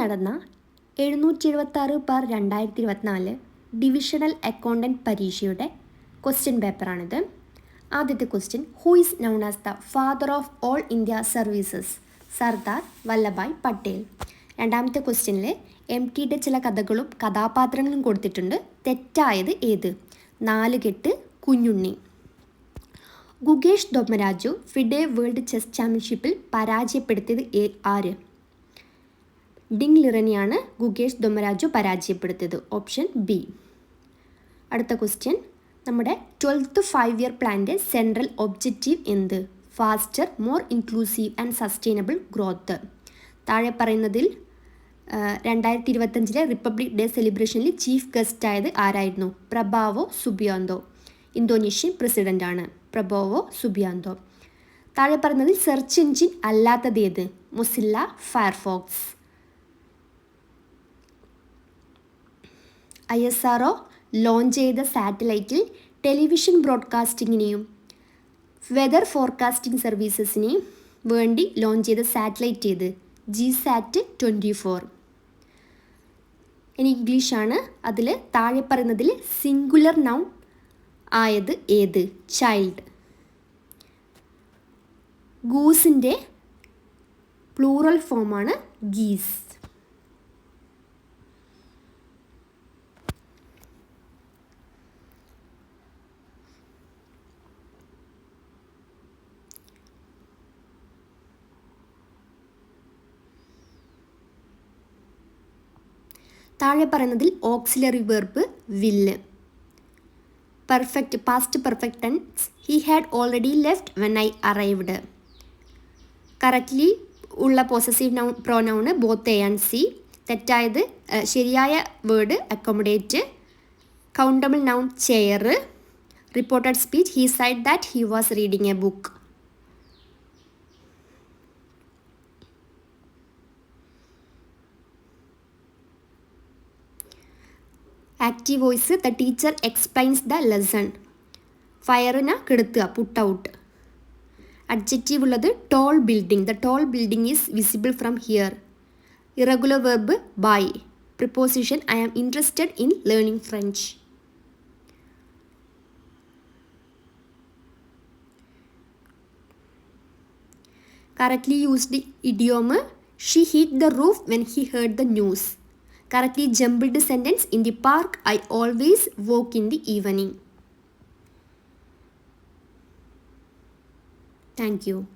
നടന്ന എഴുന്നൂറ്റി എഴുപത്താറ് ബാർ രണ്ടായിരത്തി ഇരുപത്തിനാല് ഡിവിഷണൽ അക്കൗണ്ടന്റ് പരീക്ഷയുടെ ക്വസ്റ്റ്യൻ പേപ്പറാണിത് ആദ്യത്തെ question who is known as the father of all India services Sardar Vallabhbhai Patel. രണ്ടാമത്തെ ക്വസ്റ്റ്യനിൽ എം ടിയുടെ ചില കഥകളും കഥാപാത്രങ്ങളും കൊടുത്തിട്ടുണ്ട്. തെറ്റായത് ഏത്? Nalukettu Kunjunni. Gukesh Dommaraju FIDE world chess ചാമ്പ്യൻഷിപ്പിൽ പരാജയപ്പെടുത്തിയത് ആര്? ഡിങ് ലിറനെയാണ് ഗുഗേഷ് ദൊമ്മരാജു പരാജയപ്പെടുത്തിയത്. Option B. അടുത്ത ക്വസ്റ്റ്യൻ. നമ്മുടെ ട്വൽത്ത് ഫൈവ് ഇയർ പ്ലാന്റെ സെൻട്രൽ ഒബ്ജക്റ്റീവ് എന്ത്? Faster more inclusive and sustainable growth. താഴെ പറയുന്നതിൽ രണ്ടായിരത്തി ഇരുപത്തഞ്ചിലെ റിപ്പബ്ലിക് ഡേ സെലിബ്രേഷനിൽ ചീഫ് ഗസ്റ്റ് ആയത് ആരായിരുന്നു? Prabowo Subianto. ഇന്തോനേഷ്യൻ പ്രസിഡന്റാണ് പ്രഭാവോ സുബിയാന്തോ. താഴെ പറയുന്നതിൽ സെർച്ച് എഞ്ചിൻ ഏത്? Mozilla Firefox. I S R launch ചെയ്ത സാറ്റലൈറ്റിൽ ടെലിവിഷൻ ബ്രോഡ്കാസ്റ്റിങ്ങിനെയും വെതർ ഫോർകാസ്റ്റിംഗ് സർവീസസിനെയും വേണ്ടി ലോഞ്ച് ചെയ്ത സാറ്റലൈറ്റ് ഏത് ജി സാറ്റ് ട്വന്റി ഫോർ. ഇനി ഇംഗ്ലീഷാണ്. അതിൽ താഴെ പറയുന്നതിൽ സിംഗുലർ നൗൺ ആയത് ഏത്? ചൈൽഡ്. ഗൂസിന്റെ പ്ലൂറൽ ഫോമാണ് ഗീസ്. താഴെ പറയുന്നതിൽ auxiliary verb will perfect past perfect tense he had already left when I arrived correctly ഉള്ള possessive noun pronoun both A and C തെറ്റായത് ശരിയായ word accommodate countable noun chair reported speech he said that he was reading a book active voice the teacher explains the lesson ഫയറിനെ കെടുത്തുക put out adjective ഉള്ളത് tall building the tall building is visible from here irregular verb by preposition I am interested in learning French correctly used idiom she hit the roof when he heard the news correctly jumbled sentence in the park i always walk in the evening. Thank you